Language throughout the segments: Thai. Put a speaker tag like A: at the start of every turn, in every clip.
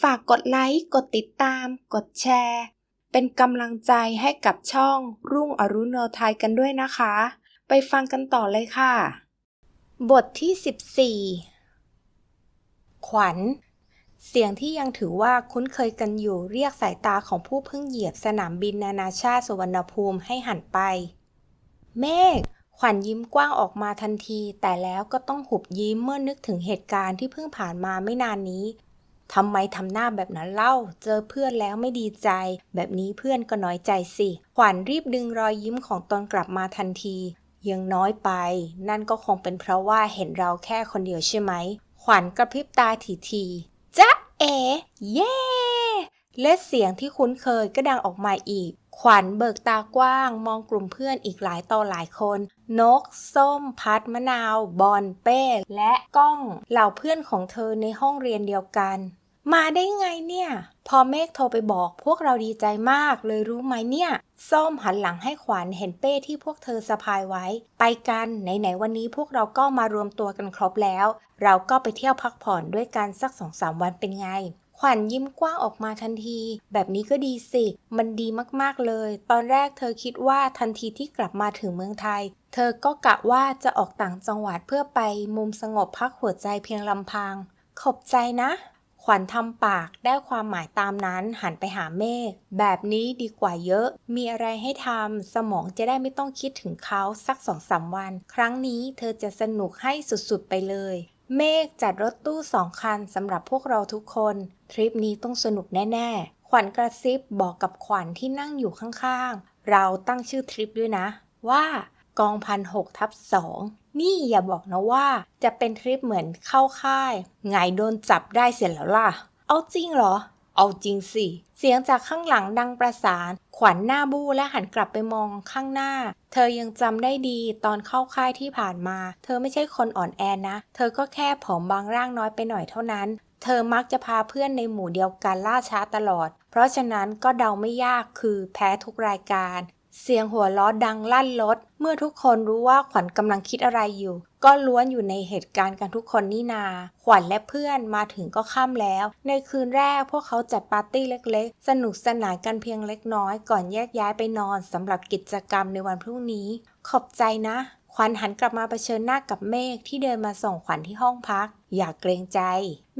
A: ฝากกดไลค์ กดติดตาม กดแชร์ เป็นกำลังใจให้กับช่องรุ่งอรุณโนไทยกันด้วยนะคะ ไปฟังกันต่อเลยค่ะ บทที่ 14 ขวัญ เสียงที่ยังถือว่าคุ้นเคยกันอยู่เรียกสายตาของผู้เพิ่งเหยียบสนามบินนานาชาติสุวรรณภูมิให้หันไป เมฆขวัญยิ้มกว้างออกมาทันที แต่แล้วก็ต้องหุบยิ้มเมื่อนึกถึงเหตุการณ์ที่เพิ่งผ่านมาไม่นานนี้ ทำไมทำหน้าแบบนั้นเล่า เจอเพื่อนแล้วไม่ดีใจ แบบนี้เพื่อนก็น้อยใจสิ ขวัญรีบดึงรอยยิ้มของตนกลับมาทันที ยังน้อยไป นั่นก็คงเป็นเพราะว่าเห็นเราแค่คนเดียวใช่ไหม ขวัญกระพริบตาทีๆจ๊ะเอ๋เย่และเสียงที่คุ้นเคยก็ดังออกมาอีก ขวัญเบิกตากว้างมองกลุ่มเพื่อนอีกหลายต่อหลายคน นก ส้ม พัดมะนาว บอลเป้ และก้อง เหล่าเพื่อนของเธอในห้องเรียนเดียวกัน มาได้ไงเนี่ย พอเมฆโทรไปบอกพวกเราดีใจมากเลยรู้ไหมเนี่ย ส้มหันหลังให้ขวัญเห็นเป้ที่พวกเธอสะพายไว้ ไปกันไหนๆวันนี้พวกเราก็มารวมตัวกันครบแล้ว เราก็ไปเที่ยวพักผ่อนด้วยกันสักสองสามวันเป็นไง ขวัญยิ้มกว้างออกมาทันที แบบนี้ก็ดีสิ มันดีมากๆเลย ตอนแรกเธอคิดว่าทันทีที่กลับมาถึงเมืองไทย เธอก็กะว่าจะออกต่างจังหวัดเพื่อไปมุมสงบพักหัวใจเพียงลำพัง ขอบใจนะ ขวัญทำปากได้ความหมายตามนั้นหันไปหาเมฆแบบนี้ดีกว่าเยอะ มีอะไรให้ทำสมองจะได้ไม่ต้องคิดถึงเขาสักสองสามวัน ครั้งนี้เธอจะสนุกให้สุดๆไปเลย เมฆจัดรถตู้สองคันสำหรับพวกเราทุกคน ทริปนี้ต้องสนุกแน่ๆ ขวัญกระซิบบอกกับขวัญที่นั่งอยู่ข้างๆ เราตั้งชื่อทริปด้วยนะ ว่ากองพันหกทับสอง นี่อย่าบอกนะว่า จะเป็นทริปเหมือนเข้าค่ายไงโดนจับได้เสร็จแล้วล่ะ เอาจริงเหรอ เอาจริงสิ เสียงจากข้างหลังดังประสาน ขวัญหน้าบู้และหันกลับไปมองข้างหน้า เธอยังจำได้ดีตอนเข้าค่ายที่ผ่านมา เธอไม่ใช่คนอ่อนแอนะ เธอก็แค่ผอมบางร่างน้อยไปหน่อยเท่านั้น เธอมักจะพาเพื่อนในหมู่เดียวกันล่าช้าตลอด เพราะฉะนั้นก็เดาไม่ยากคือแพ้ทุกรายการ เสียงหัวล้อดังลั่นรถเมื่อทุกคนรู้ว่าขวัญกำลังคิดอะไรอยู่ ก็ล้วนอยู่ในเหตุการณ์กันทุกคนนี่นา ขวัญและเพื่อนมาถึงก็ค่ำแล้ว ในคืนแรกพวกเขาจัดปาร์ตี้เล็กๆ สนุกสนานกันเพียงเล็กน้อยก่อนแยกย้ายไปนอนสำหรับกิจกรรมในวันพรุ่งนี้ ขอบใจนะ ขวัญหันกลับมาเผชิญหน้ากับเมฆที่เดินมาส่งขวัญที่ห้องพัก อย่าเกรงใจ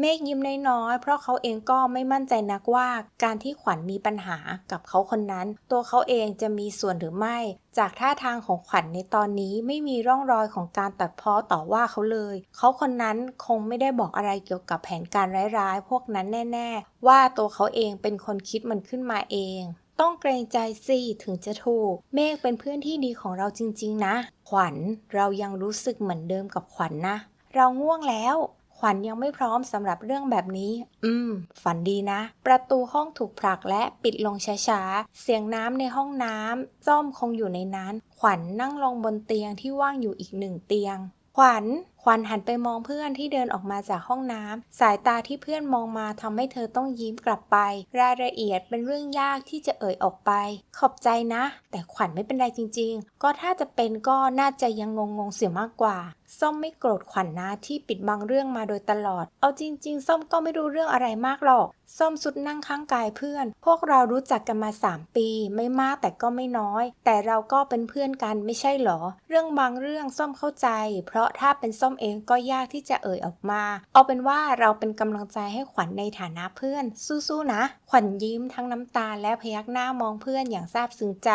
A: เมฆยิ้มน้อยๆ เพราะเขาเองก็ไม่มั่นใจนักว่า การที่ขวัญมีปัญหากับเขาคนนั้น ตัวเขาเองจะมีส่วนหรือไม่ จากท่าทางของขวัญในตอนนี้ไม่มีร่องรอยของการตัดพ้อต่อว่าเขาเลย เขาคนนั้นคงไม่ได้บอกอะไรเกี่ยวกับแผนการร้ายๆ พวกนั้นแน่ ๆ ว่าตัวเขาเองเป็นคนคิดมันขึ้นมาเอง ต้องเกรงใจสิถึงจะถูก เมฆเป็นเพื่อนที่ดีของเราจริง ๆ นะ ขวัญเรายังรู้สึกเหมือนเดิมกับขวัญนะ เราง่วงแล้ว ขวัญยังไม่พร้อมสำหรับเรื่องแบบนี้ อืม ฝันดีนะ ประตูห้องถูกผลักและปิดลงช้าๆ เสียงน้ำในห้องน้ำจ้อมคงอยู่ในนั้น ขวัญนั่งลงบนเตียงที่ว่างอยู่อีกหนึ่งเตียง ขวัญ ขวัญหันไปมองเพื่อนที่เดินออกมาจากห้องน้ำ สายตาที่เพื่อนมองมาทำให้เธอต้องยิ้มกลับไป รายละเอียดเป็นเรื่องยากที่จะเอ่ยออกไป ขอบใจนะ แต่ขวัญไม่เป็นไรจริง ๆ ก็ถ้าจะเป็นก็น่าจะยังงงๆเสียมากกว่า ส้มไม่โกรธขวัญนะที่ปิดบังเรื่องมาโดยตลอด เอาจริง ๆ ส้มก็ไม่รู้เรื่องอะไรมากหรอก ส้มสุดนั่งข้างกายเพื่อน พวกเรารู้จักกันมา 3 ปี ไม่มากแต่ก็ไม่น้อย แต่เราก็เป็นเพื่อนกันไม่ใช่หรอ เรื่องบางเรื่องส้มเข้าใจ เพราะถ้าเป็นส้มเองก็ยากที่จะเอ่ยออกมา เอาเป็นว่าเราเป็นกำลังใจให้ขวัญในฐานะเพื่อน สู้ๆนะ ขวัญยิ้มทั้งน้ำตาและพยักหน้ามองเพื่อนอย่างซาบซึ้งใจ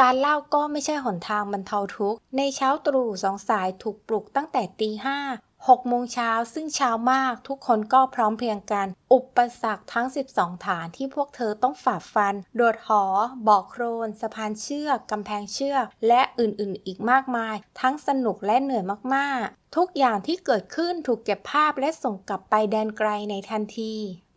A: การเล่าก็ไม่ใช่หนทางบรรเทาทุกข์ในเช้าตรู่สองสายถูกปลุกตั้งแต่ตีห้า 6โมงเช้าซึ่งเช้ามากทุกคนก็พร้อมเพรียงกัน อุปสรรคทั้ง 12 ฐานที่พวกเธอต้องฝ่าฟัน โดดหอ บ่อโครน สะพานเชือก กำแพงเชือก และอื่นๆ อีกมากมาย ทั้งสนุกและเหนื่อยมากๆ ทุกอย่างที่เกิดขึ้นถูกเก็บภาพและส่งกลับไปแดนไกลในทันที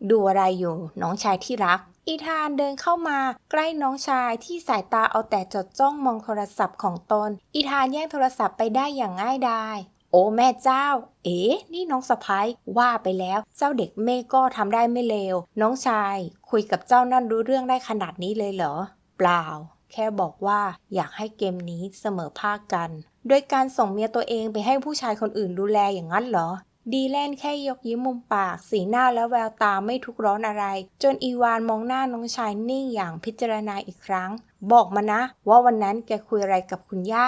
A: ดูอะไรอยู่น้องชายที่รักอีธานเดินเข้ามาใกล้น้องชายที่สายตาเอาแต่จดจ้องมองโทรศัพท์ของตน อีธานแย่งโทรศัพท์ไปได้อย่างง่ายดาย อ้แม่เจ้า เอ๋นี่น้องสะพ้ายว่าไปแล้ว เจ้าเด็กเมฆก็ทำได้ไม่เลว น้องชาย คุยกับเจ้านั่นรู้เรื่องได้ขนาดนี้เลยเหรอ เปล่า แค่บอกว่าอยากให้เกมนี้เสมอภาคกัน โดยการส่งเมียตัวเองไปให้ผู้ชายคนอื่นดูแลอย่างนั้นเหรอดีแลนแค่ยกยิ้มมุมปาก สีหน้าและแววตาไม่ทุกร้อนอะไร จนอีวานมองหน้าน้องชายนิ่งอย่างพิจารณาอีกครั้ง บอกมานะ ว่าวันนั้นแกคุยอะไรกับคุณย่า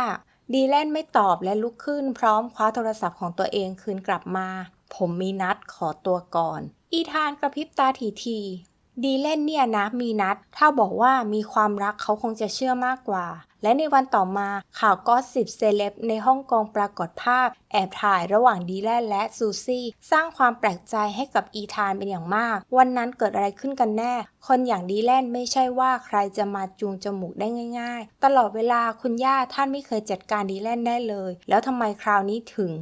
A: ดีแลนไม่ตอบและลุกขึ้นพร้อมคว้าโทรศัพท์ของตัวเองคืนกลับมา ผมมีนัดขอตัวก่อน อีธานกระพริบตาทีๆดีเล่นเนี่ยนะมีนัด ถ้าบอกว่ามีความรักเขาคงจะเชื่อมากกว่า และในวันต่อมาข่าวก็สิบเซเลบในฮ่องกงปรากฏภาพ แอบถ่ายระหว่างดีแลนและซูซี่ สร้างความแปลกใจให้กับอีธานเป็นอย่างมาก วันนั้นเกิดอะไรขึ้นกันแน่ คนอย่างดีแลนไม่ใช่ว่าใครจะมาจูงจมูกได้ง่าย ๆ ตลอดเวลาคุณย่าท่านไม่เคยจัดการดีแลนได้เลย แล้วทำไมคราวนี้ถึง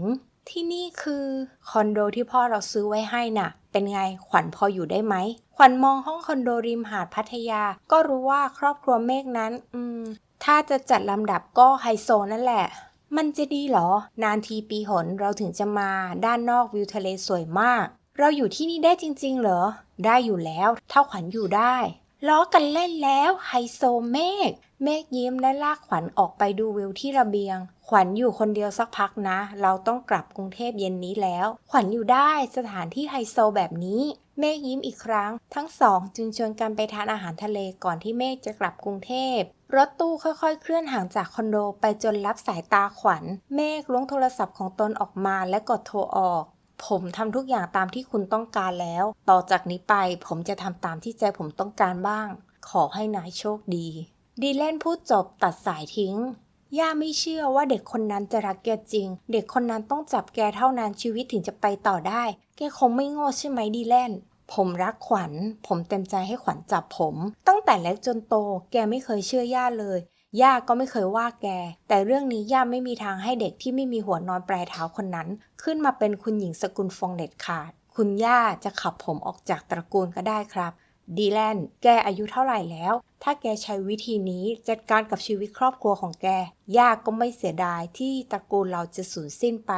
A: ที่นี่คือคอนโดที่พ่อเราซื้อไว้ให้น่ะเป็นไง ขวัญพออยู่ได้ไหม ขวัญมองห้องคอนโดริมหาดพัทยา ก็รู้ว่าครอบครัวเมฆนั้น อืม ถ้าจะจัดลำดับก็ไฮโซนั่นแหละ มันจะดีเหรอ นานทีปีหนเราถึงจะมาด้านนอกวิวทะเลสวยมาก เราอยู่ที่นี่ได้จริง ๆ เหรอ ได้อยู่แล้วถ้าขวัญอยู่ได้ล้อกันเล่นแล้วไฮโซเมฆเมฆยิ้มและลากขวัญออกไปดูวิวที่ระเบียง ขวัญอยู่คนเดียวสักพักนะ เราต้องกลับกรุงเทพเย็นนี้แล้ว ขวัญอยู่ได้สถานที่ไฮโซแบบนี้ เมฆยิ้มอีกครั้ง ทั้งสองจึงชวนกันไปทานอาหารทะเลก่อนที่เมฆจะกลับกรุงเทพ รถตู้ค่อยๆ เคลื่อนห่างจากคอนโดไปจนรับสายตาขวัญ เมฆล้วงโทรศัพท์ของตนออกมาและกดโทรออก ผมทำทุกอย่างตามที่คุณต้องการแล้ว ต่อจากนี้ไปผมจะทำตามที่ใจผมต้องการบ้าง ขอให้นายโชคดี ดีแลนพูดจบตัดสายทิ้ง ย่าไม่เชื่อว่าเด็กคนนั้นจะรักแกจริง เด็กคนนั้นต้องจับแกเท่านั้นชีวิตถึงจะไปต่อได้ แกคงไม่โง่ใช่ไหมดีแลนผมรักขวัญ ผมเต็มใจให้ขวัญจับผม ตั้งแต่เล็กจนโต แกไม่เคยเชื่อย่าเลย ย่าก็ไม่เคยว่าแก แต่เรื่องนี้ย่าไม่มีทางให้เด็กที่ไม่มีหัวนอนปลายเท้าคนนั้น ขึ้นมาเป็นคุณหญิงสกุลฟองเด็ดขาด คุณย่าจะขับผมออกจากตระกูลก็ได้ครับ ดีแลน แกอายุเท่าไหร่แล้ว ถ้าแกใช้วิธีนี้จัดการกับชีวิตครอบครัวของแกย่าก็ไม่เสียดายที่ตระกูลเราจะสูญสิ้นไป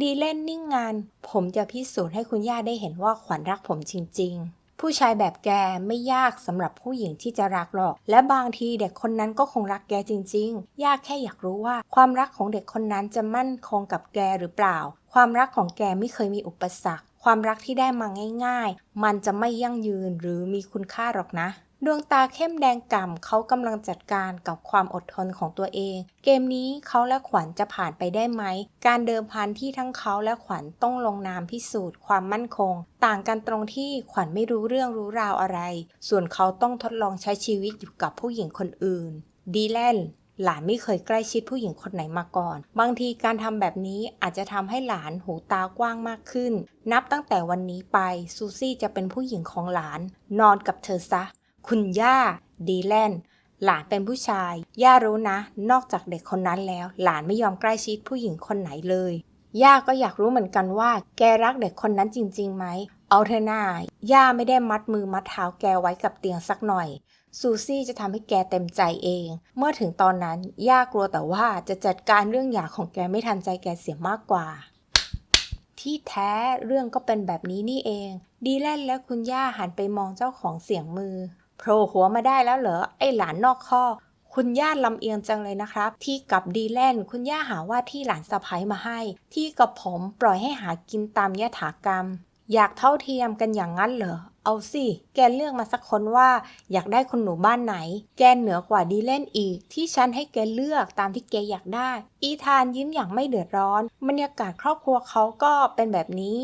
A: ดีแลนนิ่งงาน ผมจะพิสูจน์ให้คุณย่าได้เห็นว่าขวัญรักผมจริง ๆผู้ชายแบบแกไม่ยากสำหรับผู้หญิงที่จะรักหรอก และบางทีเด็กคนนั้นก็คงรักแกจริง ๆย่าแค่อยากรู้ว่า ความรักของเด็กคนนั้นจะมั่นคงกับแกหรือเปล่า ความรักของแกไม่เคยมีอุปสรรค ความรักที่ได้มาง่าย ๆ มันจะไม่ยั่งยืนหรือมีคุณค่าหรอกนะดวงตาเข้มแดงก่ำเขากำลังจัดการกับความอดทนของตัวเอง เกมนี้เขาและขวัญจะผ่านไปได้ไหม การเดิมพันที่ทั้งเขาและขวัญต้องลงนามพิสูจน์ความมั่นคง ต่างกันตรงที่ขวัญไม่รู้เรื่องรู้ราวอะไร ส่วนเขาต้องทดลองใช้ชีวิตอยู่กับผู้หญิงคนอื่น ดีแลน หลานไม่เคยใกล้ชิดผู้หญิงคนไหนมาก่อน บางทีการทำแบบนี้อาจจะทำให้หลานหูตากว้างมากขึ้น นับตั้งแต่วันนี้ไปซูซี่จะเป็นผู้หญิงของหลาน นอนกับเธอซะ คุณย่า ดีแลนหลานเป็นผู้ชาย ย่ารู้นะ นอกจากเด็กคนนั้นแล้ว หลานไม่ยอมใกล้ชิดผู้หญิงคนไหนเลย ย่าก็อยากรู้เหมือนกันว่า แกรักเด็กคนนั้นจริงๆไหม เอาเถอะนาย่าไม่ได้มัดมือมัดเท้าแกไว้กับเตียงสักหน่อย ซูซี่จะทำให้แกเต็มใจเอง เมื่อถึงตอนนั้น ย่ากลัวแต่ว่าจะจัดการเรื่องหย่าของแกไม่ทันใจแกเสียมากกว่า ที่แท้เรื่องก็เป็นแบบนี้นี่เอง ดีแลนและคุณย่าหันไปมองเจ้าของเสียงมือโผล่หัวมาได้แล้วเหรอ ไอหลานนอกข้อ คุณย่าลำเอียงจังเลยนะครับ ที่กับดีแลนคุณย่าหาว่าที่หลานสะพ้ยมาให้ ที่กับผมปล่อยให้หากินตามยถากรรม อยากเท่าเทียมกันอย่างนั้นเหรอ เอาสิ แกเลือกมาสักคนว่า อยากได้คนหนูบ้านไหน แกเหนือกว่าดีเล่นอีก ที่ฉันให้แกเลือกตามที่แกอยากได้ อีธานยิ้มอย่างไม่เดือดร้อน บรรยากาศครอบครัวเขาก็เป็นแบบนี้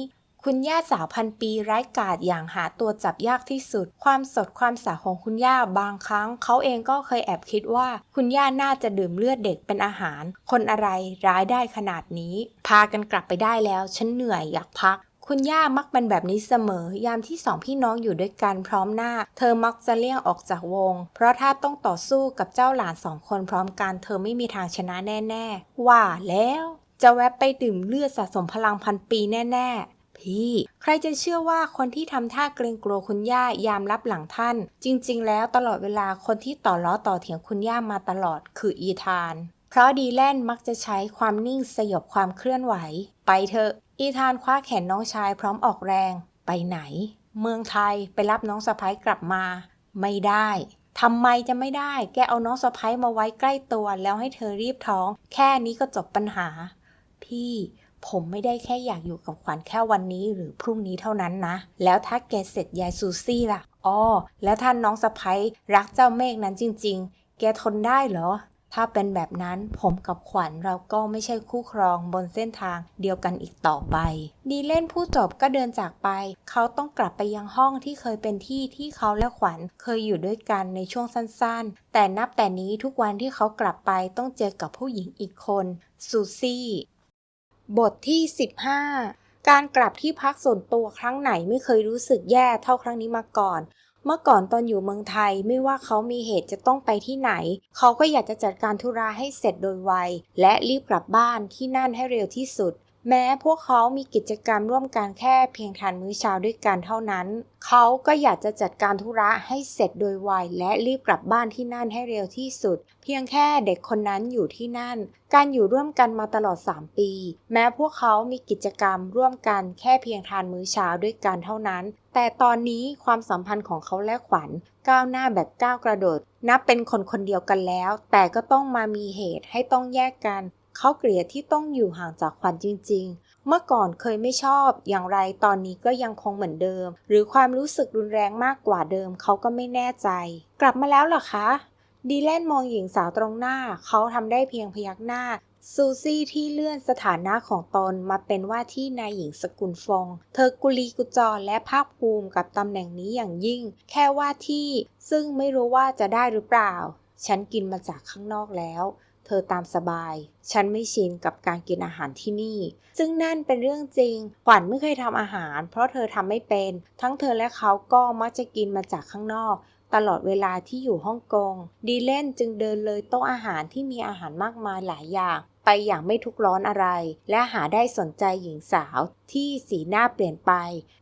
A: คุณย่าสาวพันปีไร้กาดอย่างหาตัวจับยากที่สุด ความสดความสาของคุณย่าบางครั้ง เขาเองก็เคยแอบคิดว่า คุณย่าน่าจะดื่มเลือดเด็กเป็นอาหาร คนอะไรร้ายได้ขนาดนี้ พากันกลับไปได้แล้ว ฉันเหนื่อยอยากพัก คุณย่ามักเป็นแบบนี้เสมอ ยามที่สองพี่น้องอยู่ด้วยกันพร้อมหน้า เธอมักจะเลี่ยงออกจากวง เพราะถ้าต้องต่อสู้กับเจ้าหลานสองคนพร้อมกัน เธอไม่มีทางชนะแน่ ๆ ว่าแล้ว จะแวะไปดื่มเลือดสะสมพลังพันปีแน่ ๆพี่ใครจะเชื่อว่าคนที่ทำท่าเกรงกลัวคุณย่ายามรับหลังท่าน จริง ๆ แล้วตลอดเวลาคนที่ต่อล้อต่อเถียงคุณย่ามาตลอดคืออีธาน ราะดีแลนมักจะใช้ความนิ่งสยบความเคลื่อนไหว ไปเถอะ อีธานคว้าแขนน้องชายพร้อมออกแรง ไปไหน เมืองไทยไปรับน้องสะพ้ยกลับมา ไม่ได้ทำไมจะไม่ได้ แกเอาน้องสะพ้ยมาไว้ใกล้ตัวแล้วให้เธอรีบท้อง แค่นี้ก็จบปัญหา พี่ผผมไม่ได้แค่อยากอยู่กับขวัญแค่วันนี้หรือพรุ่งนี้เท่านั้นนะ แล้วถ้าแกเสร็จยายซูซี่ล่ะ อ๋อ แล้วท่านน้องสะพ้ยรักเจ้าเมฆนั้นจริง ๆ แกทนได้เหรอ ถ้าเป็นแบบนั้นผมกับขวัญเราก็ไม่ใช่คู่ครองบนเส้นทางเดียวกันอีกต่อไป ดีเล่นผู้จบก็เดินจากไป เขาต้องกลับไปยังห้องที่เคยเป็นที่ที่เขาและขวัญเคยอยู่ด้วยกันในช่วงสั้นๆ แต่นับแต่นี้ทุกวันที่เขากลับไปต้องเจอกับผู้หญิงอีกคนซูซี่ บทที่ 15 การกลับที่พักส่วนตัวครั้งไหนไม่เคยรู้สึกแย่เท่าครั้งนี้มาก่อน เมื่อก่อนตอนอยู่เมืองไทยไม่ว่าเขามีเหตุจะต้องไปที่ไหน เขาก็อยากจะจัดการธุระให้เสร็จโดยไว และรีบกลับบ้านที่นั่นให้เร็วที่สุด แม้พวกเขามีกิจกรรมร่วมกันแค่เพียงทานมื้อเช้าด้วยกันเท่านั้น เขาก็อยากจะจัดการธุระให้เสร็จโดยไวและรีบกลับบ้านที่นั่นให้เร็วที่สุด เพียงแค่เด็กคนนั้นอยู่ที่นั่น การอยู่ร่วมกันมาตลอด 3 ปี แม้พวกเขามีกิจกรรมร่วมกันแค่เพียงทานมื้อเช้าด้วยกันเท่านั้น แต่ตอนนี้ความสัมพันธ์ของเขาและขวัญก้าวหน้าแบบก้าวกระโดด นับเป็นคนคนเดียวกันแล้ว แต่ก็ต้องมามีเหตุให้ต้องแยกกัน ขาเกลียดที่ต้องอยู่ห่างจากขวัญจริง ๆ เมื่อก่อนเคยไม่ชอบ อย่างไรตอนนี้ก็ยังคงเหมือนเดิม หรือความรู้สึกรุนแรงมากกว่าเดิมเขาก็ไม่แน่ใจ กลับมาแล้วเหรอคะ ดีแลนมองหญิงสาวตรงหน้า เขาทำได้เพียงพยักหน้าซูซี่ที่เลื่อนสถานะของตนมาเป็นว่าที่นายหญิงสกุลฟง เธอกุลีกุจอและภาคภูมิกับตำแหน่งนี้อย่างยิ่ง แค่ว่าที่ซึ่งไม่รู้ว่าจะได้หรือเปล่า ฉันกินมาจากข้างนอกแล้ว เธอตามสบาย ฉันไม่ชินกับการกินอาหารที่นี่ ซึ่งนั่นเป็นเรื่องจริง ขวัญไม่เคยทำอาหาร เพราะเธอทำไม่เป็น ทั้งเธอและเขาก็มักจะกินมาจากข้างนอก ตลอดเวลาที่อยู่ฮ่องกง ดีเล่นจึงเดินเลยโต๊ะอาหารที่มีอาหารมากมายหลายอย่างไปอย่างไม่ทุกร้อนอะไร และหาได้สนใจหญิงสาวที่สีหน้าเปลี่ยนไป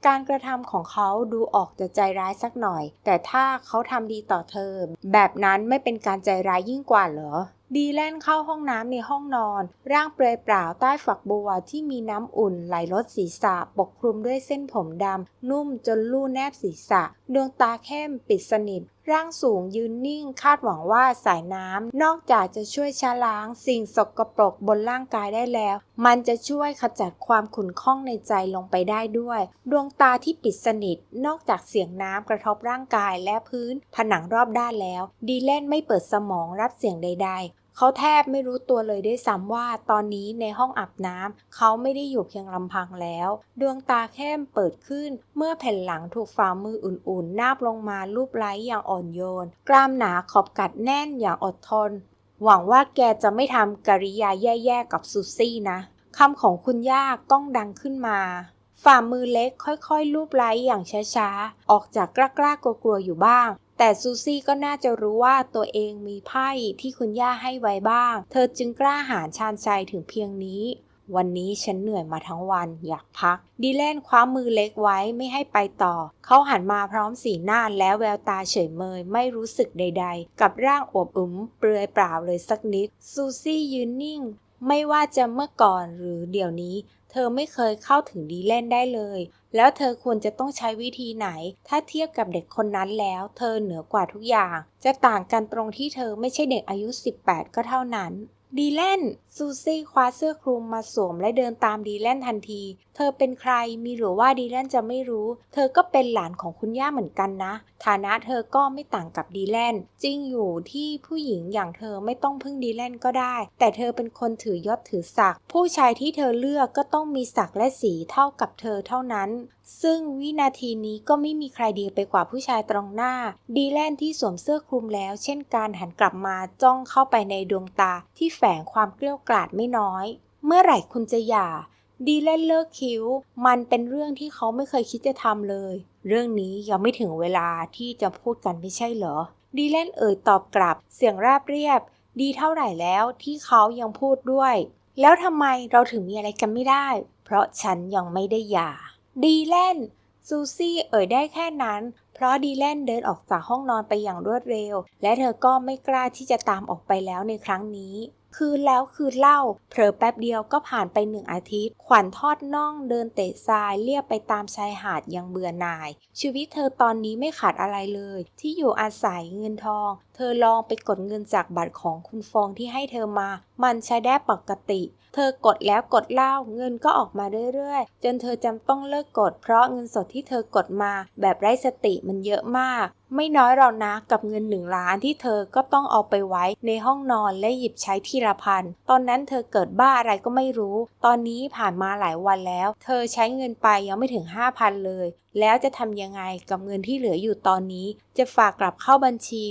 A: การกระทำของเขาดูออกจะใจร้ายสักหน่อย แต่ถ้าเขาทำดีต่อเธอ แบบนั้นไม่เป็นการใจร้ายยิ่งกว่าเหรอ ดีแลนเข้าห้องน้ำในห้องนอน ร่างเปลือยเปล่าใต้ฝักบัวที่มีน้ำอุ่นไหลลดศีรษะปกคลุมด้วยเส้นผมดำ นุ่มจนลู่แนบศีรษะ ดวงตาเข้มปิดสนิทร่างสูงยืนนิ่งคาดหวังว่าสายน้ำ นอกจากจะช่วยชะล้างสิ่งสกปรกบนร่างกายได้แล้ว มันจะช่วยขจัดความขุ่นข้องในใจลงไปได้ด้วย ดวงตาที่ปิดสนิท นอกจากเสียงน้ำกระทบร่างกายและพื้น ผนังรอบด้านแล้ว ดีแลนไม่เปิดสมองรับเสียงใด ๆ เขาแทบไม่รู้ตัวเลยด้วยซ้ำว่าตอนนี้ในห้องอาบน้ำเขาไม่ได้อยู่เพียงลำพังแล้ว ดวงตาแค้มเปิดขึ้น เมื่อแผ่นหลังถูกฝ่ามืออุ่นๆ นาบลงมาลูบไล้อย่างอ่อนโยน กล้ามหนาขอบกัดแน่นอย่างอดทน หวังว่าแกจะไม่ทำกริยาแย่ๆกับซูซี่นะคำของคุณย่าก้องดังขึ้นมาฝ่ามือเล็กค่อยๆลูบไล้อย่างช้าๆ ออกจากกล้าๆกลัวๆอยู่บ้าง แต่ซูซี่ก็น่าจะรู้ว่าตัวเองมีไพ่ที่คุณย่าให้ไว้บ้าง เธอจึงกล้าหาญชาญชัยถึงเพียงนี้ วันนี้ฉันเหนื่อยมาทั้งวันอยากพัก ดีแลนคว้ามือเล็กไว้ไม่ให้ไปต่อ เขาหันมาพร้อมสีหน้าและแววตาเฉยเมยไม่รู้สึกใดๆ กับร่างอวบอึมเปลือยเปล่าเลยสักนิด ซูซี่ยืนนิ่ง ไม่ว่าจะเมื่อก่อนหรือเดี๋ยวนี้ เธอไม่เคยเข้าถึงดีแลนได้เลย แล้วเธอควรจะต้องใช้วิธีไหน ถ้าเทียบกับเด็กคนนั้นแล้ว เธอเหนือกว่าทุกอย่าง จะต่างกันตรงที่เธอไม่ใช่เด็กอายุ 18 ก็เท่านั้น ดีแลน ซูซี่คว้าเสื้อคลุมมาสวมและเดินตามดีแลนทันที เธอเป็นใครมีหรือว่าดีแลนจะไม่รู้ เธอก็เป็นหลานของคุณย่าเหมือนกันนะ ฐานะเธอก็ไม่ต่างกับดีแลน จริงอยู่ที่ผู้หญิงอย่างเธอไม่ต้องพึ่งดีแลนก็ได้ แต่เธอเป็นคนถือยศถือศักดิ์ ผู้ชายที่เธอเลือกก็ต้องมีศักดิ์และสีเท่ากับเธอเท่านั้น ซึ่งวินาทีนี้ก็ไม่มีใครดีไปกว่าผู้ชายตรงหน้า ดีแลนที่สวมเสื้อคลุมแล้ว เช่นการหันกลับมาจ้องเข้าไปในดวงตาที่แฝงความเกลียวกล่อดไม่น้อย เมื่อไหร่คุณจะหย่า ดีแลนเลิกคิ้ว มันเป็นเรื่องที่เขาไม่เคยคิดจะทำเลย เรื่องนี้ยังไม่ถึงเวลาที่จะพูดกันไม่ใช่เหรอ ดีแลนเอ่ยตอบกลับ เสียงราบเรียบ ดีเท่าไหร่แล้วที่เขายังพูดด้วย แล้วทำไมเราถึงมีอะไรกันไม่ได้ เพราะฉันยังไม่ได้หย่า ดีแลนซูซี่เอ่ยได้แค่นั้น เพราะดีแลนเดินออกจากห้องนอนไปอย่างรวดเร็ว และเธอก็ไม่กล้าที่จะตามออกไปแล้วในครั้งนี้ คืนแล้วคืนเล่า เผลอแป๊บเดียวก็ผ่านไปหนึ่งอาทิตย์ ขวัญทอดน่องเดินเตะทรายเลียบไปตามชายหาดยังเบื่อหน่าย ชีวิตเธอตอนนี้ไม่ขาดอะไรเลย ที่อยู่อาศัยเงินทอง เธอลองไปกดเงินจากบัตรของคุณฟองที่ให้เธอมา มันใช้ได้ปกติ เธอกดแล้วกดเล่าเงินก็ออกมาเรื่อยๆ จนเธอจำต้องเลิกกด เพราะเงินสดที่เธอกดมา แบบไร้สติมันเยอะมาก ไม่น้อยหรอกนะกับเงินหนึ่งล้านที่เธอก็ต้องเอาไปไว้ในห้องนอนและหยิบใช้ทีละพัน ตอนนั้นเธอเกิดบ้าอะไรก็ไม่รู้ ตอนนี้ผ่านมาหลายวันแล้ว เธอใช้เงินไปยังไม่ถึง 5,000 เลย แล้วจะทำยังไงกับเงินที่เหลืออยู่ตอนนี้ จะฝากกลับเข้าบัญชี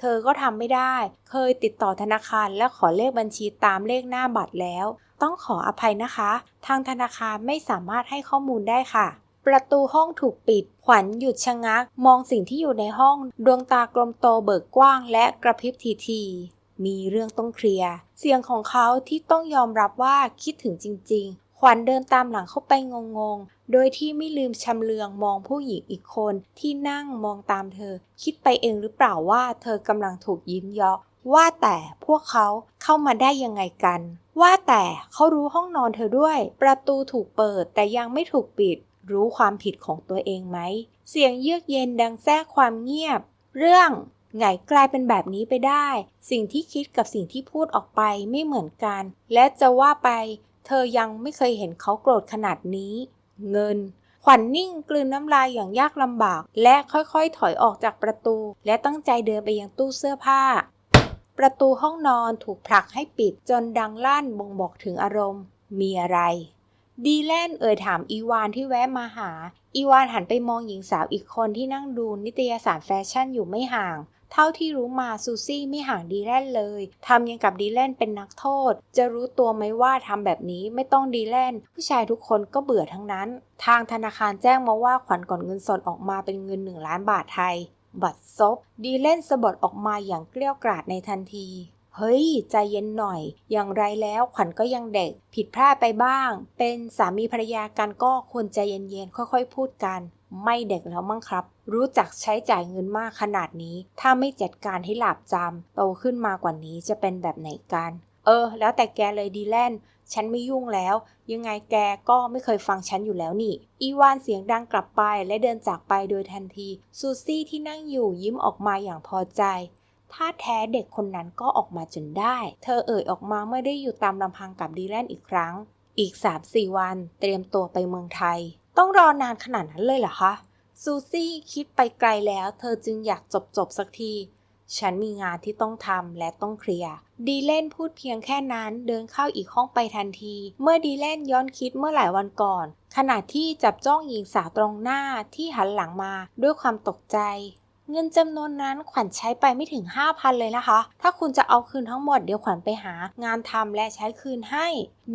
A: เธอก็ทำไม่ได้ เคยติดต่อธนาคารและขอเลขบัญชีตามเลขหน้าบัตรแล้ว ต้องขออภัยนะคะ ทางธนาคารไม่สามารถให้ข้อมูลได้ค่ะ ประตูห้องถูกปิด ขวัญหยุดชะงัก มองสิ่งที่อยู่ในห้อง ดวงตากลมโตเบิกกว้างและกระพริบทีๆมีเรื่องต้องเคลียร์ เสียงของเขาที่ต้องยอมรับว่าคิดถึงจริง ๆ ขวัญเดินตามหลังเข้าไปงงๆ โดยที่ไม่ลืมชำเลืองมองผู้หญิงอีกคนที่นั่งมองตามเธอ คิดไปเองหรือเปล่าว่าเธอกำลังถูกยิ้มเยาะว่าแต่พวกเขาเข้ามาได้ยังไงกัน ว่าแต่เขารู้ห้องนอนเธอด้วย ประตูถูกเปิดแต่ยังไม่ถูกปิด รู้ความผิดของตัวเองไหม เสียงเยือกเย็นดังแทรกความเงียบ เรื่องไงกลายเป็นแบบนี้ไปได้ สิ่งที่คิดกับสิ่งที่พูดออกไปไม่เหมือนกัน และจะว่าไป เธอยังไม่เคยเห็นเขาโกรธขนาดนี้ เงิน ขวัญนนิ่งกลืนน้ำลายอย่างยากลำบาก และค่อยๆถอยออกจากประตู และตั้งใจเดินไปยังตู้เสื้อผ้า ประตูห้องนอนถูกผลักให้ปิดจนดังลั่นบ่งบอกถึงอารมณ์ มีอะไร ดีแลนเอ่ยถามอีวานที่แวะมาหา อีวานหันไปมองหญิงสาวอีกคนที่นั่งดูนิตยสารแฟชั่นอยู่ไม่ห่าง เท่าที่รู้มาซูซี่ไม่ห่างดีแลนเลยทำยังกับดีแลนเป็นนักโทษ จะรู้ตัวไหมว่าทำแบบนี้ไม่ต้องดีแลนผู้ชายทุกคนก็เบื่อทั้งนั้น ทางธนาคารแจ้งมาว่าขวัญก่อนเงินสดออกมาเป็นเงินหนึ่งล้านบาทไทย บัตรซบดีเล่นสะบัดออกมาอย่างเกลี้ยวกราดในทันทีเฮ้ย ใจเย็นหน่อย อย่างไรแล้วขวัญก็ยังเด็ก ผิดพลาดไปบ้าง เป็นสามีภรรยากันก็ควรใจเย็นๆ ค่อยๆ พูดกัน ไม่เด็กแล้วมั้งครับ รู้จักใช้จ่ายเงินมากขนาดนี้ ถ้าไม่จัดการให้หลับจำโตขึ้นมากว่านี้จะเป็นแบบไหนกัน เออ แล้วแต่แกเลยดีแลนฉันไม่ยุ่งแล้ว ยังไงแกก็ไม่เคยฟังฉันอยู่แล้วนี่ อีวานเสียงดังกลับไปและเดินจากไปโดยทันที ซูซี่ที่นั่งอยู่ยิ้มออกมาอย่างพอใจถ้าแท้เด็กคนนั้นก็ออกมาจนได้ เธอเอ่ยออกมาเมื่อได้อยู่ตามลำพังกับดีแลนอีกครั้ง อีก 3-4 วัน เตรียมตัวไปเมืองไทย ต้องรอนานขนาดนั้นเลยเหรอคะ ซูซี่คิดไปไกลแล้ว เธอจึงอยากจบจบสักที ฉันมีงานที่ต้องทำและต้องเคลียร์ ดีเล่นพูดเพียงแค่นั้นเดินเข้าอีกห้องไปทันที เมื่อดีเล่นย้อนคิดเมื่อหลายวันก่อน ขณะที่จับจ้องหญิงสาวตรงหน้าที่หันหลังมาด้วยความตกใจ เงินจำนวนนั้นขวัญใช้ไปไม่ถึง 5,000 เลยนะคะ ถ้าคุณจะเอาคืนทั้งหมดเดี๋ยวขวัญไปหางานทำและใช้คืนให้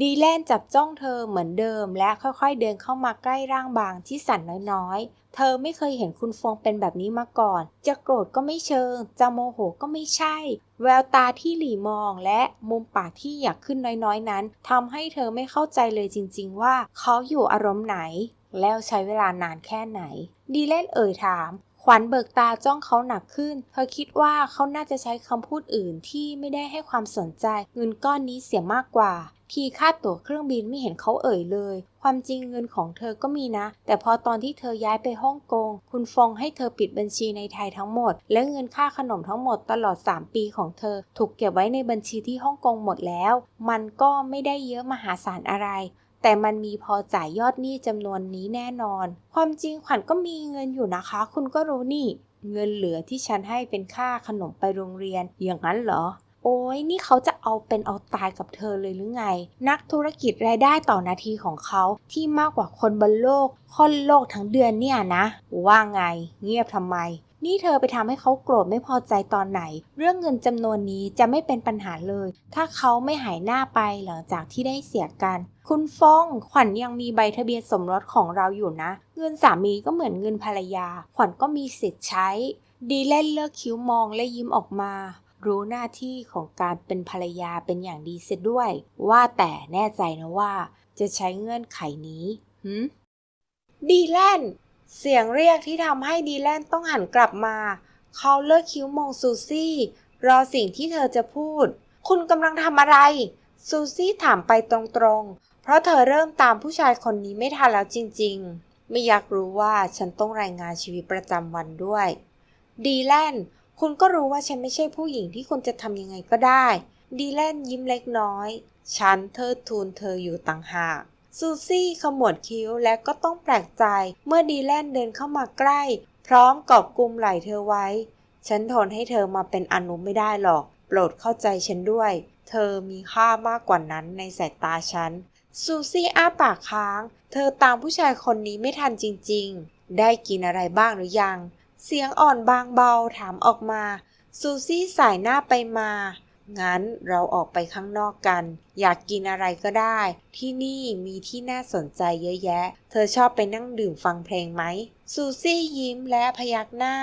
A: ดีแลนจับจ้องเธอเหมือนเดิม และค่อยๆเดินเข้ามาใกล้ร่างบางที่สั่นน้อยๆ เธอไม่เคยเห็นคุณฟงเป็นแบบนี้มาก่อน จะโกรธก็ไม่เชิง จะโมโหก็ไม่ใช่ แววตาที่หลีมองและมุมปากที่อยากขึ้นน้อยๆนั้นทำให้เธอไม่เข้าใจเลยจริงๆว่าเขาอยู่อารมณ์ไหน แล้วใช้เวลานานแค่ไหน ดีแลนเอ่ยถาม ขวัญเบิกตาจ้องเขาหนักขึ้น เธอคิดว่าเขาน่าจะใช้คำพูดอื่นที่ไม่ได้ให้ความสนใจเงินก้อนนี้เสียมากกว่า ทีค่าตั๋วเครื่องบินไม่เห็นเขาเอ่ยเลย ความจริงเงินของเธอก็มีนะ แต่พอตอนที่เธอย้ายไปฮ่องกง คุณฟงให้เธอปิดบัญชีในไทยทั้งหมด และเงินค่าขนมทั้งหมดตลอด 3 ปีของเธอ ถูกเก็บไว้ในบัญชีที่ฮ่องกงหมดแล้ว มันก็ไม่ได้เยอะมหาศาลอะไร แต่มันมีพอจ่ายยอดหนี้จำนวนนี้แน่นอน ความจริงขวัญก็มีเงินอยู่นะคะ คุณก็รู้นี่ เงินเหลือที่ฉันให้เป็นค่าขนมไปโรงเรียน อย่างนั้นเหรอ โอ้ยนี่เขาจะเอาเป็นเอาตายกับเธอเลยหรือไง นักธุรกิจรายได้ต่อนาทีของเขาที่มากกว่าคนบนโลกค่อนโลกทั้งเดือนเนี่ยนะ ว่าไง เงียบทำไม นี่เธอไปทำให้เขาโกรธไม่พอใจตอนไหน เรื่องเงินจำนวนนี้จะไม่เป็นปัญหาเลย ถ้าเขาไม่หายหน้าไปหลังจากที่ได้เสียกัน คุณฟ้องขวัญยังมีใบทะเบียนสมรสของเราอยู่นะ เงินสามีก็เหมือนเงินภรรยา ขวัญก็มีสิทธิ์ใช้ ดีเล่นเลิกคิ้วมองและยิ้มออกมารู้หน้าที่ของการเป็นภรรยาเป็นอย่างดีเสียด้วย ว่าแต่แน่ใจนะว่า จะใช้เงื่อนไขนี้หืมดีแลน เสียงเรียกที่ทำให้ดีแลนต้องหันกลับมา เขาเลิกคิ้วมองซูซี่ รอสิ่งที่เธอจะพูด คุณกำลังทำอะไร ซูซี่ถามไปตรงๆ เพราะเธอเริ่มตามผู้ชายคนนี้ไม่ทันแล้วจริงๆ ไม่อยากรู้ว่าฉันต้องรายงานชีวิตประจำวันด้วย ดีแลน คุณก็รู้ว่าฉันไม่ใช่ผู้หญิงที่คุณจะทำยังไงก็ได้ ดีแลนยิ้มเล็กน้อย ฉันเทิดทูนเธออยู่ต่างหาก ซูซี่ขมวดคิ้วและก็ต้องแปลกใจเมื่อดีแลนเดินเข้ามาใกล้ พร้อมกอบกุมไหล่เธอไว้ ฉันทนให้เธอมาเป็นอนุไม่ได้หรอก โปรดเข้าใจฉันด้วย เธอมีค่ามากกว่านั้นในสายตาฉัน ซูซี่อ้าปากค้าง เธอตามผู้ชายคนนี้ไม่ทันจริงๆ ได้กินอะไรบ้างหรือยัง เสียงอ่อนบางเบาถามออกมา ซูซี่สายหน้าไปมา งั้นเราออกไปข้างนอกกัน อยากกินอะไรก็ได้ ที่นี่มีที่น่าสนใจเยอะแยะ เธอชอบไปนั่งดื่มฟังเพลงไหม ซูซี่ยิ้มและพยักหน้า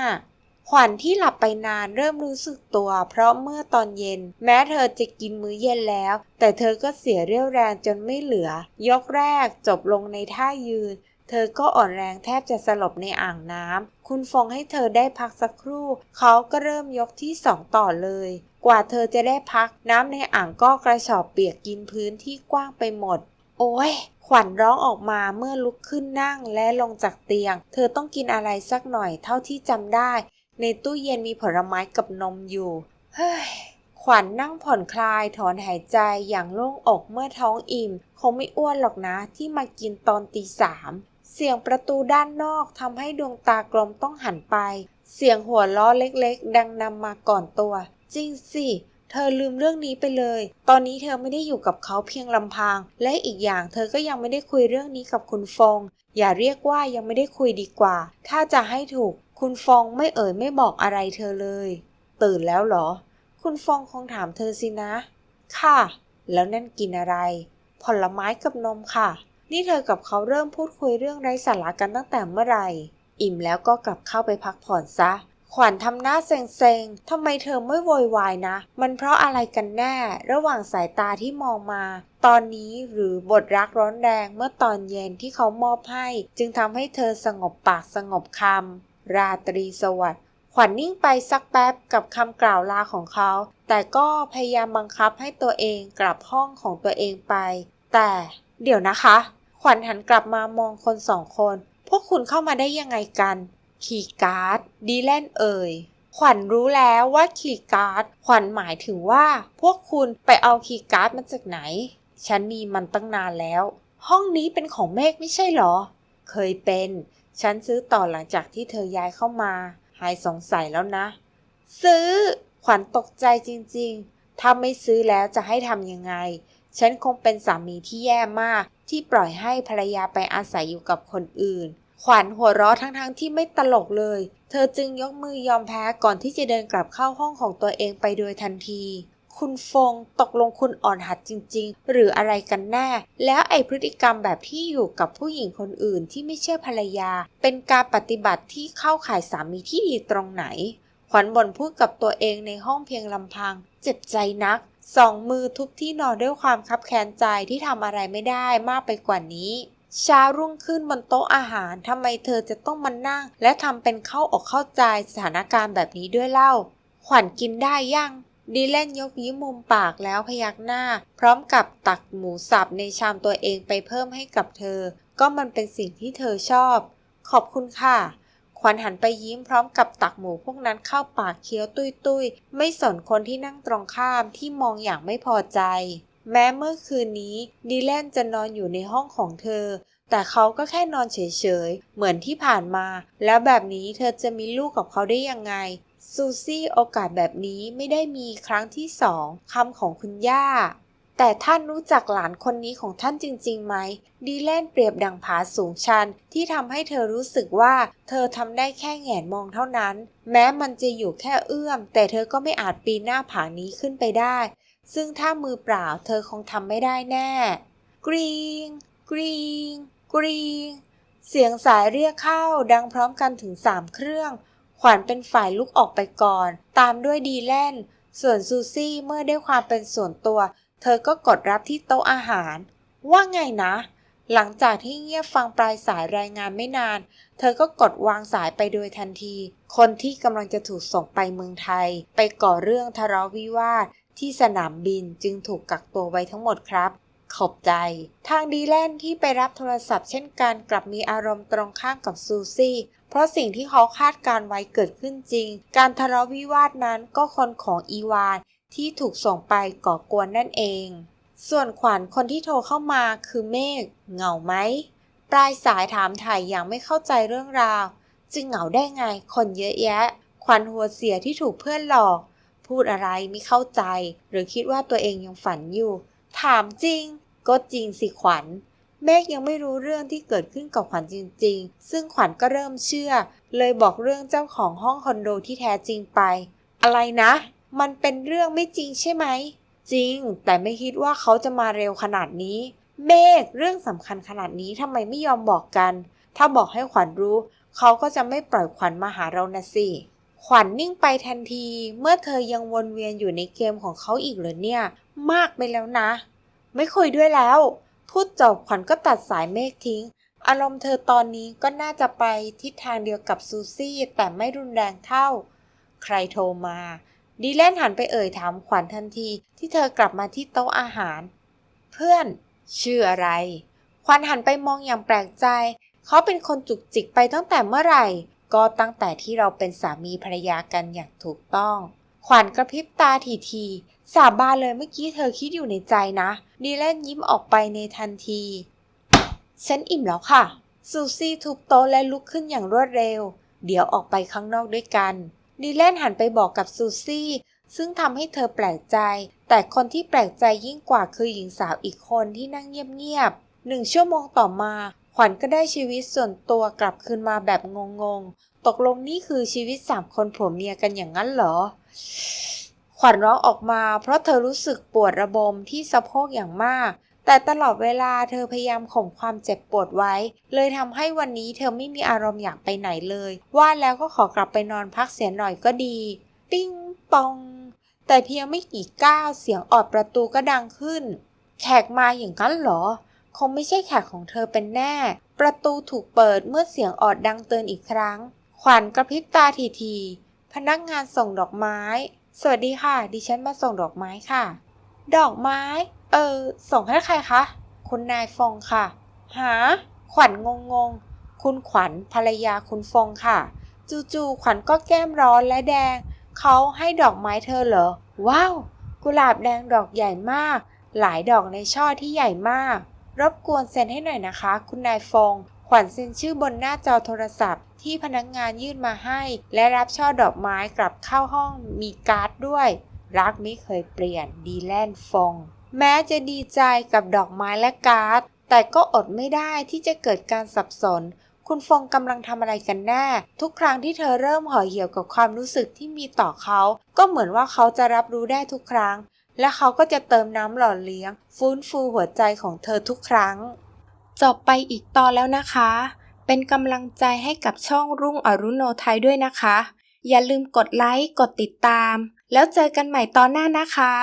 A: ขวัญที่หลับไปนานเริ่มรู้สึกตัว เพราะเมื่อตอนเย็น แม้เธอจะกินมื้อเย็นแล้ว แต่เธอก็เสียเรี่ยวแรงจนไม่เหลือ ยกแรกจบลงในท่ายืนเธอก็อ่อนแรงแทบจะสลบในอ่างน้ำ คุณฟงให้เธอได้พักสักครู่ เขาก็เริ่มยกที่สองต่อเลย กว่าเธอจะได้พัก น้ำในอ่างก็กระชอบเปียกกินพื้นที่กว้างไปหมด โอ้ย ขวัญร้องออกมาเมื่อลุกขึ้นนั่งและลงจากเตียง เธอต้องกินอะไรสักหน่อยเท่าที่จำได้ ในตู้เย็นมีผลไม้กับนมอยู่ เฮ้ย ขวัญนนั่งผ่อนคลายถอนหายใจอย่างโล่งอกเมื่อท้องอิ่ม คงไม่อ้วนหรอกนะที่มากินตอนตีสามเสียงประตูด้านนอกทำให้ดวงตากลมต้องหันไป เสียงหัวล้อเล็กๆ ดังนำมาก่อนตัว จริงสิเธอลืมเรื่องนี้ไปเลย ตอนนี้เธอไม่ได้อยู่กับเขาเพียงลำพัง และอีกอย่างเธอก็ยังไม่ได้คุยเรื่องนี้กับคุณฟง อย่าเรียกว่ายังไม่ได้คุยดีกว่า ถ้าจะให้ถูก คุณฟงไม่เอ่ยไม่บอกอะไรเธอเลย ตื่นแล้วเหรอ คุณฟงคงถามเธอสินะ ค่ะ แล้วนั่นกินอะไร ผลไม้กับนมค่ะ นี่เธอกับเขาเริ่มพูดคุยเรื่องไร้สาระกันตั้งแต่เมื่อไหร่ อิ่มแล้วก็กลับเข้าไปพักผ่อนซะ ขวัญทำหน้าเซ็งๆทำไมเธอไม่โวยวายนะ มันเพราะอะไรกันแน่ ระหว่างสายตาที่มองมา ตอนนี้หรือบทรักร้อนแรงเมื่อตอนเย็นที่เขามอบให้ จึงทำให้เธอสงบปากสงบคำราตรีสวัสดิ์ขวัญนิ่งไปสักแป๊บกับคำกล่าวลาของเขา แต่ก็พยายามบังคับให้ตัวเองกลับห้องของตัวเองไป แต่เดี๋ยวนะคะ ขวัญหันกลับมามองคนสองคน พวกคุณเข้ามาได้ยังไงกัน คีย์การ์ดดีแลนเอ่ยขวัญรู้แล้วว่าคีย์การ์ดขวัญหมายถึงว่า พวกคุณไปเอาคีย์การ์ดมาจากไหน ฉันมีมันตั้งนานแล้ว ห้องนี้เป็นของเมฆไม่ใช่หรอ เคยเป็น ฉันซื้อต่อหลังจากที่เธอย้ายเข้ามา หายสงสัยแล้วนะ ซื้อ ขวัญตกใจจริงๆ ถ้าไม่ซื้อแล้วจะให้ทำยังไง ฉันคงเป็นสามีที่แย่มากที่ปล่อยให้ภรรยาไปอาศัยอยู่กับคนอื่น ขวัญหัวเราะทั้งๆที่ไม่ตลกเลย เธอจึงยกมือยอมแพ้ก่อนที่จะเดินกลับเข้าห้องของตัวเองไปโดยทันที คุณฟงตกลงคุณอ่อนหัดจริง ๆ หรืออะไรกันแน่ แล้วไอพฤติกรรมแบบที่อยู่กับผู้หญิงคนอื่นที่ไม่ใช่ภรรยา เป็นการปฏิบัติที่เข้าข่ายสามีที่ดีตรงไหน ขวัญบ่นพูดกับตัวเองในห้องเพียงลำพัง เจ็บใจนักสองมือทุบที่นอนด้วยความคับแค้นใจที่ทำอะไรไม่ได้มากไปกว่านี้ เช้ารุ่งขึ้นบนโต๊ะอาหารทำไมเธอจะต้องมานั่ง และทำเป็นเข้าออกเข้าใจสถานการณ์แบบนี้ด้วยเล่า ขวัญกินได้ยังดีแลนยกยิ้มมุมปากแล้วพยักหน้า พร้อมกับตักหมูสับในชามตัวเองไปเพิ่มให้กับเธอ ก็มันเป็นสิ่งที่เธอชอบ ขอบคุณค่ะ ขวัญหันไปยิ้มพร้อมกับตักหมูพวกนั้นเข้าปากเคี้ยวตุยตุยๆ ไม่สนคนที่นั่งตรงข้ามที่มองอย่างไม่พอใจ แม้เมื่อคืนนี้ดีแลนจะนอนอยู่ในห้องของเธอ แต่เขาก็แค่นอนเฉยๆ เหมือนที่ผ่านมา แล้วแบบนี้เธอจะมีลูกกับเขาได้ยังไง ซูซี่โอกาสแบบนี้ไม่ได้มีครั้งที่สองคำของคุณย่า แต่ท่านรู้จักหลานคนนี้ของท่านจริงๆไหม ดีแลนเปรียบดังผาสูงชันที่ทำให้เธอรู้สึกว่า เธอทำได้แค่แงนมองเท่านั้น แม้มันจะอยู่แค่เอื้อม แต่เธอก็ไม่อาจปีนหน้าผานี้ขึ้นไปได้ ซึ่งถ้ามือเปล่าเธอคงทำไม่ได้แน่ กรีงกรีงกรีงเสียงสายเรียกเข้าดังพร้อมกันถึงสามเครื่อง ขวัญเป็นฝ่ายลุกออกไปก่อน ตามด้วยดีแลนส่วนซูซี่เมื่อได้ความเป็นส่วนตัว เธอก็กดรับที่โต๊ะอาหาร ว่าไงนะ หลังจากที่เงียบฟังปลายสายรายงานไม่นาน เธอก็กดวางสายไปโดยทันที คนที่กำลังจะถูกส่งไปเมืองไทย ไปก่อเรื่องทะเลาะวิวาท ที่สนามบินจึงถูกกักตัวไว้ทั้งหมดครับ ขอบใจ ทางดีแลนที่ไปรับโทรศัพท์เช่นกันกลับมีอารมณ์ตรงข้ามกับซูซี่ เพราะสิ่งที่เขาคาดการไว้เกิดขึ้นจริง การทะเลาะวิวาทนั้นก็คนของอีวานที่ถูกส่งไปก่อกวนนั่นเอง ส่วนขวัญคนที่โทรเข้ามาคือเมฆเหงาไหมปลายสายถามถ่ายอย่างไม่เข้าใจเรื่องราว จึงเหงาได้ไงคนเยอะแยะ ขวัญหัวเสียที่ถูกเพื่อนหลอก พูดอะไรไม่เข้าใจ หรือคิดว่าตัวเองยังฝันอยู่ ถามจริง ก็จริงสิขวัญ เมฆยังไม่รู้เรื่องที่เกิดขึ้นกับขวัญจริง ๆ ซึ่งขวัญก็เริ่มเชื่อ เลยบอกเรื่องเจ้าของห้องคอนโดที่แท้จริงไป อะไรนะ มันเป็นเรื่องไม่จริงใช่ไหม จริง แต่ไม่คิดว่าเขาจะมาเร็วขนาดนี้ เมฆเรื่องสำคัญขนาดนี้ทำไมไม่ยอมบอกกัน ถ้าบอกให้ขวัญรู้ เขาก็จะไม่ปล่อยขวัญมาหาเรานะสิ ขวัญนิ่งไปทันที เมื่อเธอยังวนเวียนอยู่ในเกมของเขาอีกเหรอเนี่ย มากไปแล้วนะ ไม่คุยด้วยแล้ว พูดจบขวัญก็ตัดสายเมฆทิ้ง อารมณ์เธอตอนนี้ก็น่าจะไปทิศทางเดียวกับซูซี่ แต่ไม่รุนแรงเท่า ใครโทรมา ดีแลนหันไปเอ่ยถามขวัญทันที ที่เธอกลับมาที่โต๊ะอาหาร เพื่อน ชื่ออะไร ขวัญหันไปมองอย่างแปลกใจ เขาเป็นคนจุกจิกไปตั้งแต่เมื่อไหร่ ก็ตั้งแต่ที่เราเป็นสามีภรรยากันอย่างถูกต้อง ขวัญกระพริบตาทีทีๆสาบานเลยเมื่อกี้เธอคิดอยู่ในใจนะ ดีแลนยิ้มออกไปในทันที ฉันอิ่มแล้วค่ะ ซูซี่ทุบโต๊ะและลุกขึ้นอย่างรวดเร็ว เดี๋ยวออกไปข้างนอกด้วยกัน ดีแลนหันไปบอกกับซูซี่ ซึ่งทำให้เธอแปลกใจ แต่คนที่แปลกใจยิ่งกว่าคือหญิงสาวอีกคนที่นั่งเงียบๆหนึ่งชั่วโมงต่อมา ขวัญก็ได้ชีวิตส่วนตัวกลับคืนมาแบบงงๆ ตกลงนี่คือชีวิตสามคนผัวเมียกันอย่างนั้นเหรอ ขวัญร้องออกมา เพราะเธอรู้สึกปวดระบมที่สะโพกอย่างมาก แต่ตลอดเวลาเธอพยายามข่มความเจ็บปวดไว้ เลยทำให้วันนี้เธอไม่มีอารมณ์อยากไปไหนเลย ว่าแล้วก็ขอกลับไปนอนพักเสียหน่อยก็ดี ปิ้งปอง แต่เพียงไม่กี่ก้าวเสียงออดประตูก็ดังขึ้น แขกมาอย่างนั้นเหรอ คงไม่ใช่แขกของเธอเป็นแน่ ประตูถูกเปิดเมื่อเสียงออดดังเตือนอีกครั้ง ขวัญกระพริบตาทีๆพนักงานส่งดอกไม้ สวัสดีค่ะ ดิฉันมาส่งดอกไม้ค่ะ ดอกไม้ เออ ส่งให้ใครคะ คุณนายฟงค่ะ หา ขวัญงงงๆคุณขวัญภรรยาคุณฟงค่ะ จู่ๆขวัญก็แก้มร้อนและแดง เขาให้ดอกไม้เธอเหรอ ว้าว กุหลาบแดงดอกใหญ่มาก หลายดอกในช่อที่ใหญ่มาก รบกวนเซ็นให้หน่อยนะคะ คุณนายฟง ขวัญเซ็นชื่อบนหน้าจอโทรศัพท์ ที่พนักงานยื่นมาให้ และรับช่อดอกไม้กลับเข้าห้องมีการ์ดด้วย รักไม่เคยเปลี่ยนดีแลนฟง แม้จะดีใจกับดอกไม้และการ์ดแต่ก็อดไม่ได้ที่จะเกิดการสับสน คุณฟงกำลังทำอะไรกันแน่ ทุกครั้งที่เธอเริ่มห่อเหี่ยวกับความรู้สึกที่มีต่อเขา ก็เหมือนว่าเขาจะรับรู้ได้ทุกครั้ง และเขาก็จะเติมน้ำหล่อเลี้ยง ฟื้นฟูหัวใจของเธอทุกครั้ง จบไปอีกตอนแล้วนะคะ เป็นกำลังใจให้กับช่องรุ่งอรุโนไทยด้วยนะคะ อย่าลืมกดไลค์ กดติดตาม แล้วเจอกันใหม่ตอนหน้านะคะ